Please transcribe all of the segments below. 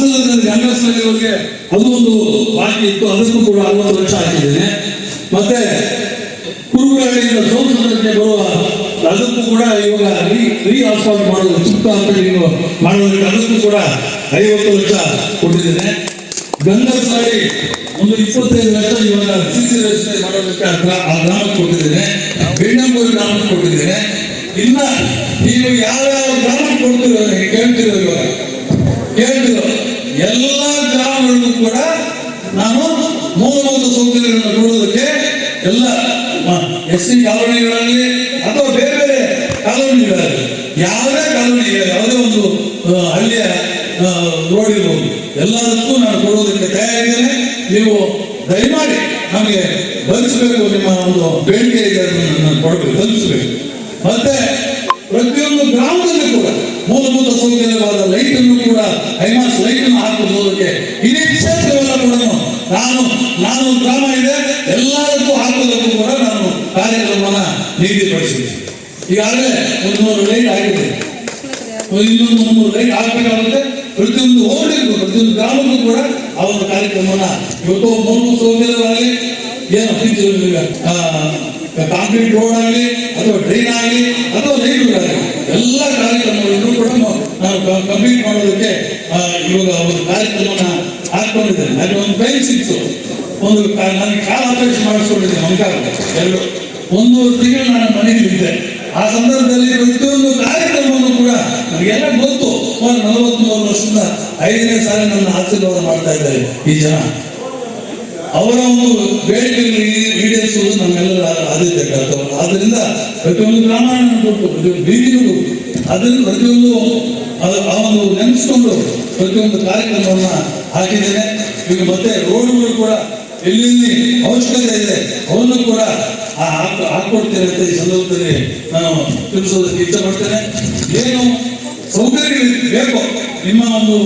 ಸಂಸದರಲ್ಲಿ ಗಂಡಸರಲ್ಲಿ ಅವರಿಗೆ ಅದು ಒಂದು ಬಾಕಿ ಇತ್ತು, ಅದಕ್ಕೂ ಕೂಡ ಅರವತ್ತು ಲಕ್ಷ ಹಾಕಿದ್ದೇನೆ ಮತ್ತೆ ಕುರುಗಳಿಂದ ಸಂಸದಕ್ಕೆ ಬರುವ ಅದಕ್ಕೂ ಕೂಡ ಇವಾಗ ರೀ ರೀ ಆಸ್ಪಾಟ್ ಮಾಡೋದು ಸುತ್ತ ಅಂತೇಳಿ ಮಾಡೋದಕ್ಕೆ ಅದಕ್ಕೂ ಕೂಡ ಐವತ್ತು ಲಕ್ಷ ಕೊಟ್ಟಿದ್ದೇನೆ ಗಂಗಸಾಡಿ ಒಂದು ಇಪ್ಪತ್ತೈದು ಲಕ್ಷ ಇವಾಗ ಸಿಸಿ ರಸ್ತೆ ಮಾಡೋದಕ್ಕೆ ಆ ಗ್ರಾಮಕ್ಕೆ ಕೊಟ್ಟಿದ್ದೇನೆ. ಬೆಣ್ಣಂಬೂರು ಗ್ರಾಮಕ್ಕೆ ಕೊಟ್ಟಿದ್ದೇನೆ. ಇನ್ನ ನೀವು ಯಾವ ಯಾವ ಗ್ರಾಮಕ್ಕೆ ಕೊಡ್ತೀರ ಕೇಳ್ತಿರೋ ಇವಾಗ? ಕೇಳ್ತಿರೋ? ಎಲ್ಲ ಗ್ರಾಮಗಳಿಗೂ ಕೂಡ ನಾನು ಮೂಲಭೂತ ಸೌಕರ್ಯಗಳನ್ನು ಕೊಡುವುದಕ್ಕೆ ಎಲ್ಲ ಎಸ್ ಸಿ ಕಾಲೋನಿಗಳಲ್ಲಿ ಅಥವಾ ಬೇರೆ ಬೇರೆ ಕಾಲೋನಿಗಳಲ್ಲಿ ಯಾವುದೇ ಕಾಲೋನಿ ಯಾವುದೇ ಒಂದು ಹಳ್ಳಿಯ ರೋಡ್ ಇರ್ಬೋದು, ಎಲ್ಲದಕ್ಕೂ ನಾನು ಕೊಡೋದಕ್ಕೆ ತಯಾರಿದ್ದೇನೆ ನೀವು ದಯಮಾಡಿ ನಮಗೆ ಬಲಿಸಬೇಕು ನಿಮ್ಮ ಒಂದು ಬೇಡಿಕೆ ಇದೆ ಕೊಡಬೇಕು ತಲುಪಿಸಬೇಕು ಮತ್ತೆ ಪ್ರತಿಯೊಂದು ಗ್ರಾಮದಲ್ಲಿ ಕೂಡ ಮೂಲಭೂತ ಸೌಕರ್ಯವಾದ ಲೈಟ್ ಅನ್ನು ಕೂಡ ಐಮಾಸ್ ಲೈಟ್ ಅನ್ನು ಹಾಕಿಸೋದಕ್ಕೆ ಇದೇ ಕ್ಷೇತ್ರವೆಲ್ಲ ಕೂಡ ನಾನು ನಾನು ಗ್ರಾಮ ಇದೆ ಎಲ್ಲದಕ್ಕೂ ಹಾಕೋದಕ್ಕೂ ಕೂಡ ನಾನು ಕಾರ್ಯಕ್ರಮನ ನಿಗದಿಪಡಿಸಿದೆ ಈಗಾಗಲೇ ಒಂದು ನೂರು ಲೈಟ್ ಆಗಿದೆ. ಇನ್ನೊಂದು ಮುನ್ನೂರು ಲೈಟ್ ಹಾಕಬೇಕಾಗುತ್ತೆ. ಪ್ರತಿಯೊಂದು ಓಡಿಗೂ ಪ್ರತಿಯೊಂದು ಗ್ರಾಮಕ್ಕೂ ಕೂಡ ಆ ಒಂದು ಕಾರ್ಯಕ್ರಮನ ಇವತ್ತು ಮೂಲಭೂತ ಸೌಕರ್ಯವಾಗಿ ಏನು ಕಾಂಕ್ರೀಟ್ ರೋಡ್ ಆಗಲಿ, ಅಥವಾ ಟ್ರೈನ್ ಆಗಲಿ, ಅಥವಾ ಲೈಟ್ಗಳಾಗಲಿ ಎಲ್ಲ ಕಾರ್ಯಕ್ರಮಗಳನ್ನು ಕೂಡ ನಾವು ಕಂಪ್ಲೀಟ್ ಮಾಡೋದಕ್ಕೆ ಇವಾಗ ಒಂದು ಕಾರ್ಯಕ್ರಮವನ್ನು ಹಾಕೊಂಡಿದ್ದೇನೆ ನನಗೆ ಒಂದು ಟೈಮ್ ಸಿಕ್ತು ಒಂದು ನನಗೆ ಕಾಲ ಆಪರೇಷನ್ ಮಾಡಿಸ್ಕೊಂಡಿದ್ದೆ ಮಂಕಾರ ಎರಡು ಒಂದು ತಿಂಗಳು ನಾನು ಮನೆಯಲ್ಲಿದ್ದೆ ಆ ಸಂದರ್ಭದಲ್ಲಿ ಪ್ರತಿಯೊಂದು ಕಾರ್ಯಕ್ರಮವನ್ನು ಕೂಡ ನನಗೆಲ್ಲ ಗೊತ್ತು. ಸುಮಾರು ನಲವತ್ಮೂರು ವರ್ಷದಿಂದ ಐದನೇ ಸಾರಿ ನನ್ನ ಆಶೀರ್ವಾದ ಮಾಡ್ತಾ ಇದ್ದಾರೆ ಈ ಜನ. ಅವರ ಒಂದು ಬೇಡಿಕೆಯನ್ನು ಈಡೇರಿಸುವುದು ನಮ್ಮೆಲ್ಲರ ಆದ್ಯತೆ ಕರ್ತವ್ಯ ಆದ್ದರಿಂದ ಪ್ರತಿಯೊಂದು ರಾಮಾಯಣ ಪ್ರತಿಯೊಂದು ಬೀದಿನೂ ಕೊಟ್ಟು ಅದನ್ನು ಪ್ರತಿಯೊಂದು, ಆ ಒಂದು ನೆನೆಸ್ಕೊಂಡು ಪ್ರತಿಯೊಂದು ಕಾರ್ಯಕ್ರಮವನ್ನ ಹಾಕಿದ್ದೇನೆ. ಈಗ ಮತ್ತೆ ರೋಡ್ಗಳು ಕೂಡ ಎಲ್ಲೆಲ್ಲಿ ಅವಶ್ಯಕತೆ ಇದೆ, ಅವನ್ನು ಕೂಡ ಆ, ಹಾಕ್ ಹಾಕೊಡ್ತೇನೆ ಅಂತ ಈ ಸಂದರ್ಭದಲ್ಲಿ ನಾನು ತಿಳಿಸೋದಕ್ಕೆ ಇಷ್ಟಪಡ್ತೇನೆ. ಏನು ಸೌಕರ್ಯಗಳು ಬೇಕು ನಿಮ್ಮ ಒಂದು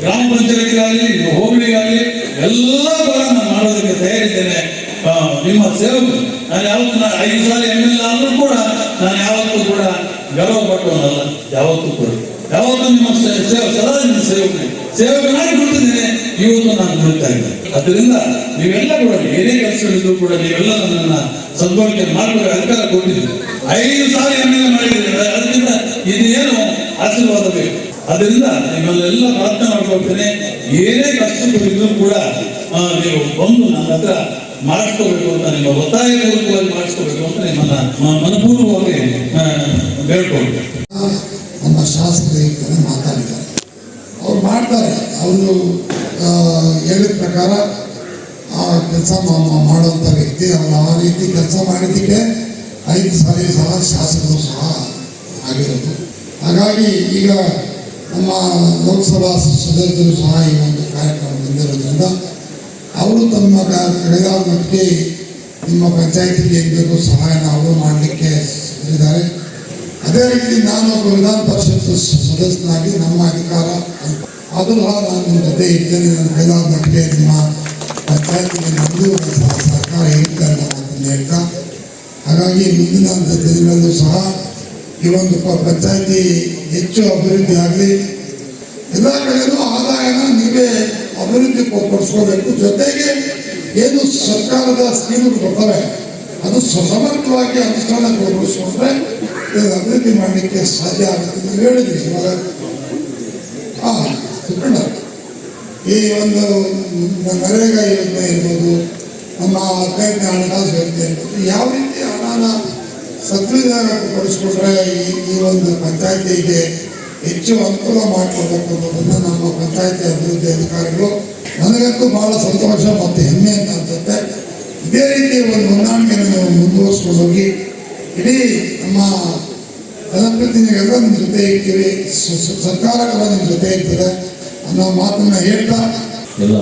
ಗ್ರಾಮ ಪಂಚಾಯತಿಗಾಗಲಿ, ನಿಮ್ಮ ಹೋಬಳಿಗಾಗಲಿ ಎಲ್ಲ ಕೂಡ ನಾನು ಮಾಡೋದಕ್ಕೆ ತಯಾರಿದ್ದೇನೆ. ನಿಮ್ಮ ಸೇವಕ ನಾನು ಯಾವತ್ತು ನಾನು ಐದು ಸಾಲ ಎಂ ಎಲ್ ಆದರೂ ಕೂಡ ನಾನು ಯಾವತ್ತೂ ಕೂಡ ಗರ್ವ ಪಟ್ಟವನಲ್ಲ. ಯಾವತ್ತೂ ಕೂಡ. ಯಾವತ್ತೂ ನಿಮ್ಮ ಸೇವ ಸದಾ ನಿಮ್ಮ ಸೇವಕನೇ. ಸೇವಕನಾಗಿ ಬಿಡ್ತಿದ್ದೇನೆ ಇವತ್ತು ನಾನು ಬಿಡ್ತಾ ಇದ್ದೇನೆ ಅದರಿಂದ ನೀವೆಲ್ಲ ಕೂಡ, ಏನೇ ಕೆಲಸಗಳಿದ್ರು ಕೂಡ ನೀವೆಲ್ಲ ನನ್ನನ್ನು ಸದ್ಬಳಕೆ ಮಾಡಬೇಕು ಅಧಿಕಾರ ಕೊಟ್ಟಿದ್ದೀರಿ. ಐದು ಸಾಲ ಎಂ ಎಲ್ ಮಾಡಿದ್ದೀರಿ. ಅದಕ್ಕಿಂತ ಇದೇನು ಆಶೀರ್ವಾದ ಬೇಕು. ಅದರಿಂದ ನಿಮ್ಮಲ್ಲೆಲ್ಲ ಪ್ರಾರ್ಥನೆ ಮಾಡ್ಕೊಳ್ತೇನೆ ಏನೇ ಕಷ್ಟಗಳಿದ್ರು ಕೂಡ ನೀವು ಬಂದು ನನ್ನ ಹತ್ರ ಮಾಡಿಸ್ಕೋಬೇಕು ಅಂತ ನಿಮ್ಮ ಒತ್ತಾಯಪೂರ್ವಕವಾಗಿ ಮಾಡಿಸ್ಕೋಬೇಕು ಅಂತ ನಿಮ್ಮನ್ನ ಮನಪೂರ್ವಕವಾಗಿ ಆ, ಬೇಡ್ಕೊಳ್ತೇನೆ ನಮ್ಮ ಶಾಸ್ತ್ರಿ ಇದ್ದಾರೆ ಮಾತಾಡಿದ್ದಾರೆ. ಅವ್ರು ಮಾಡ್ತಾರೆ. ಅವರು ಹೇಳಿದ ಪ್ರಕಾರ ಆ ಕೆಲಸ ಮಾಡುವಂಥ ವ್ಯಕ್ತಿ ಅವ್ರು ಆ ರೀತಿ ಕೆಲಸ ಮಾಡಿದ್ದಕ್ಕೆ ಐದು ಸಾರಿ ಸಹ ಶಾಸಕರು ಸಹ ಆಗಿರೋದು. ಹಾಗಾಗಿ ಈಗ ನಮ್ಮ ಲೋಕಸಭಾ ಸದಸ್ಯರು ಸಹ ಈ ಒಂದು ಕಾರ್ಯಕ್ರಮ ಬಂದಿರೋದ್ರಿಂದ ಅವರು ತಮ್ಮ ಕಡೆಗಾಲ ಮಟ್ಟಿಗೆ ನಿಮ್ಮ ಪಂಚಾಯತಿಗೆ ಏನು ಬೇಕು ಸಹಾಯನ ಅವರು ಮಾಡಲಿಕ್ಕೆ ಇದ್ದಾರೆ ಅದೇ ರೀತಿ ನಾನು ವಿಧಾನ ಪರಿಷತ್ ಸದಸ್ಯನಾಗಿ ನಮ್ಮ ಅಧಿಕಾರ ಅದು ಸಹ ನಾನು ನಿಮ್ಮ ಜೊತೆ ಇದ್ದೇನೆ. ನನ್ನ ಕೈಲಾದ ಮಟ್ಟಿಗೆ ನಿಮ್ಮ ಪಂಚಾಯತಿಗೆ ನಂದು ಸಹ ಸರ್ಕಾರ ಇರುತ್ತೆ ಅನ್ನೋ ಮಾತನ್ನು ಹೇಳ್ತಾ, ಹಾಗಾಗಿ ಮುಂದಿನ ದಿನಗಳಲ್ಲೂ ಸಹ ಈ ಒಂದು ಪಂಚಾಯತಿ ಹೆಚ್ಚು ಅಭಿವೃದ್ಧಿ ಆಗಲಿ, ಎಲ್ಲ ಕಡೆಯೂ ಆದಾಯನ ನೀವೇ ಅಭಿವೃದ್ಧಿ ಪಡಿಸ್ಕೋಬೇಕು. ಜೊತೆಗೆ ಏನು ಸರ್ಕಾರದ ಸ್ಕೀಮ್ಗಳು ಬರ್ತವೆ, ಅದು ಸಮರ್ಥವಾಗಿ ಅನುಷ್ಠಾನಗೊಳಿಸ್ಕೊಂಡ್ರೆ ಇದು ಅಭಿವೃದ್ಧಿ ಮಾಡಲಿಕ್ಕೆ ಸಾಧ್ಯ ಆಗುತ್ತೆ ನೀವು ಹೇಳಿದ್ರಿ ಇವಾಗ. ಹಾಂ ಈ ಒಂದು ನರೇಗಾ ಯೋಜನೆ ಇರ್ಬೋದು, ನಮ್ಮ ಹದಿನೈದನೇ ಹಣಕಾಸು ಯೋಜನೆ ಇರ್ಬೋದು, ಯಾವ ರೀತಿ ಹಣನ ಸದ್ವಿನಿಯೋಗ ಪಡಿಸ್ಕೊಂಡ್ರೆ ಈ ಒಂದು ಪಂಚಾಯತಿಗೆ ಹೆಚ್ಚು ಅನುಕೂಲ ಮಾಡಿಕೊಡ್ಬೇಕು ಅನ್ನೋದನ್ನು ನಮ್ಮ ಪಂಚಾಯತಿ ಅಭಿವೃದ್ಧಿ ಅಧಿಕಾರಿಗಳು. ನನಗಂತೂ ಬಹಳ ಸಂತೋಷ ಮತ್ತು ಹೆಮ್ಮೆ ಅಂತ ಅನ್ಸುತ್ತೆ. ಇದೇ ರೀತಿ ಒಂದು ಹೊಂದಾಣಿಕೆಯನ್ನು ನಾವು ಮುಂದುವರಿಸ್ಕೊಂಡು ಹೋಗಿ, ಇಡೀ ನಮ್ಮ ಜನಪ್ರತಿನಿಧಿಗಳೆಲ್ಲ ನಿಮ್ಮ ಜೊತೆ ಇರ್ತೀವಿ ಸರ್ಕಾರಗಳ ನಿಮ್ಮ ಜೊತೆ ಇರ್ತೀರಾ ಅನ್ನೋ ಮಾತನ್ನ ಹೇಳ್ತಾ ಎಲ್ಲ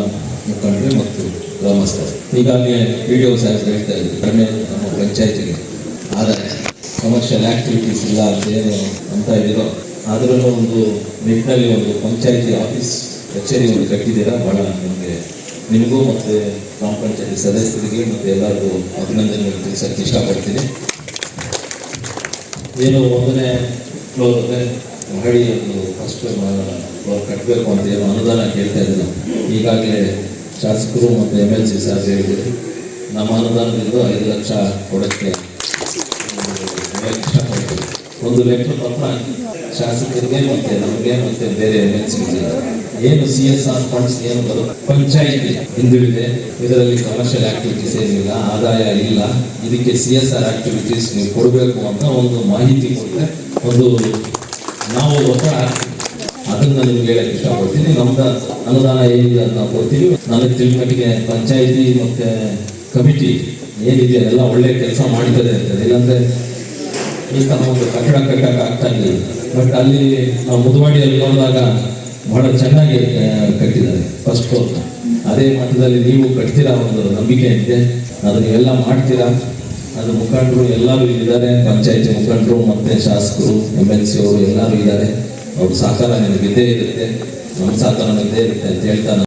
ಮುಖಂಡರು ಮತ್ತು ಗ್ರಾಮಸ್ಥರು. ಈಗಾಗಲೇ ವಿಡಿಯೋ ಸಹ ಹೇಳ್ತಾ ಇದ್ದೀವಿ. ನಮ್ಮ ಪಂಚಾಯತಿಗೆ. ಕಮರ್ಷಿಯಲ್ ಆಕ್ಟಿವಿಟೀಸ್ ಇಲ್ಲ ಅಂತ ಅಂತ ಇದ್ದೀರೋ ಅದರಲ್ಲೂ ಒಂದು ನಿಟ್ಟಿನಲ್ಲಿ ಒಂದು ಪಂಚಾಯತಿ ಆಫೀಸ್ ಕಚೇರಿ ಒಂದು ಕಟ್ಟಿದ್ದೀರಾ? ಭಾಳ ನಿಮಗೆ ನಿಮಗೂ ಮತ್ತು ಗ್ರಾಮ ಪಂಚಾಯತಿ ಸದಸ್ಯರಿಗೆ ಮತ್ತು ಎಲ್ಲರಿಗೂ ಅಭಿನಂದನೆಗಳು ತಿಳಿಸಕ್ಕೆ ಇಷ್ಟಪಡ್ತೀನಿ. ಏನು ಒಂದನೇ ಫ್ಲೋರ್ ಮಹಡಿ ಒಂದು ಫಸ್ಟ್ ಫ್ಲೋರ್ ಕಟ್ಟಬೇಕು ಅಂತ ಏನು ಅನುದಾನ ಕೇಳ್ತಾ ಇದ್ದೀನಿ. ಈಗಾಗಲೇ ಶಾಸಕರು ಮತ್ತು ಎಂ ಎಲ್ ಸಿ ಸರ್ ಹೇಳಿದ್ರು ನಮ್ಮ ಅನುದಾನದಿಂದ ಐದು ಲಕ್ಷ ಕೊಡೋಕ್ಕೆ ಒಂದು ಲೆಟರ್ ಪತ್ರ ಶಾಸಕರಿಗೆ ಮತ್ತೆ ನಮಗೆ ಮತ್ತೆ ಬೇರೆ ಎಲ್ ಏನು ಸಿ ಎಸ್ ಆರ್ ಫಂಡ್ಸ್ ಏನು ಬರುತ್ತೆ ಪಂಚಾಯಿತಿ ಹಿಂದುಳಿದೆ. ಇದರಲ್ಲಿ ಕಮರ್ಷಿಯಲ್ ಆಕ್ಟಿವಿಟೀಸ್ ಏನಿಲ್ಲ, ಆದಾಯ ಇಲ್ಲ. ಇದಕ್ಕೆ ಸಿ ಎಸ್ ಆರ್ ಆಕ್ಟಿವಿಟೀಸ್ ನೀವು ಕೊಡಬೇಕು ಅಂತ ಒಂದು ಮಾಹಿತಿ ಕೊಟ್ಟರೆ ಒಂದು ನಾವು ಒತ್ತಡ ಅದನ್ನ ನಿಮ್ಗೆ ಹೇಳಕ್ ಇಷ್ಟಪಡ್ತೀನಿ. ನಮ್ದ ಅನುದಾನ ಏನಿದೆ ಅಂತ ಕೊಡ್ತೀವಿ. ನನಗೆ ತಿಳ್ಕೊಂಡಿಗೆ ಪಂಚಾಯಿತಿ ಮತ್ತೆ ಕಮಿಟಿ ಏನಿದೆ ಎಲ್ಲ ಒಳ್ಳೆ ಕೆಲಸ ಮಾಡಿದ್ದಾರೆ ಅಂತ. ಇಲ್ಲಾಂದ್ರೆ ಈ ನಮಗೆ ಒಂದು ಕಟ್ಟಡ ಕಟ್ಟಕ್ಕೆ ಆಗ್ತಾ ಇಲ್ಲ ಬಟ್ ಅಲ್ಲಿ ನಾವು ಮುದುವಾಡಿಯಲ್ಲಿ ನೋಡಿದಾಗ ಬಹಳ ಚೆನ್ನಾಗಿ ಕಟ್ಟಿದ್ದಾರೆ ಫಸ್ಟ್ ಫ್ಲೋರ್ ಅದೇ ಮಟ್ಟದಲ್ಲಿ ನೀವು ಕಟ್ತೀರಾ ಒಂದು ನಂಬಿಕೆ ಇದೆ. ಅದು ನೀವೆಲ್ಲ ಮಾಡ್ತೀರಾ? ಅದು ಮುಖಂಡರು ಎಲ್ಲರೂ ಇದ್ದಾರೆ, ಪಂಚಾಯತಿ ಮುಖಂಡರು ಮತ್ತೆ ಶಾಸಕರು ಎಂ ಎಲ್ ಸಿ ಅವರು ಎಲ್ಲರೂ ಇದ್ದಾರೆ. ಅವ್ರ ಸಹಕಾರ ನಿಮಗೆ ಇದ್ದೇ ಇರುತ್ತೆ. ನಮ್ಮ ಸಹಕಾರ ಇದ್ದೇ ಇರುತ್ತೆ ಅಂತ ಹೇಳ್ತಾ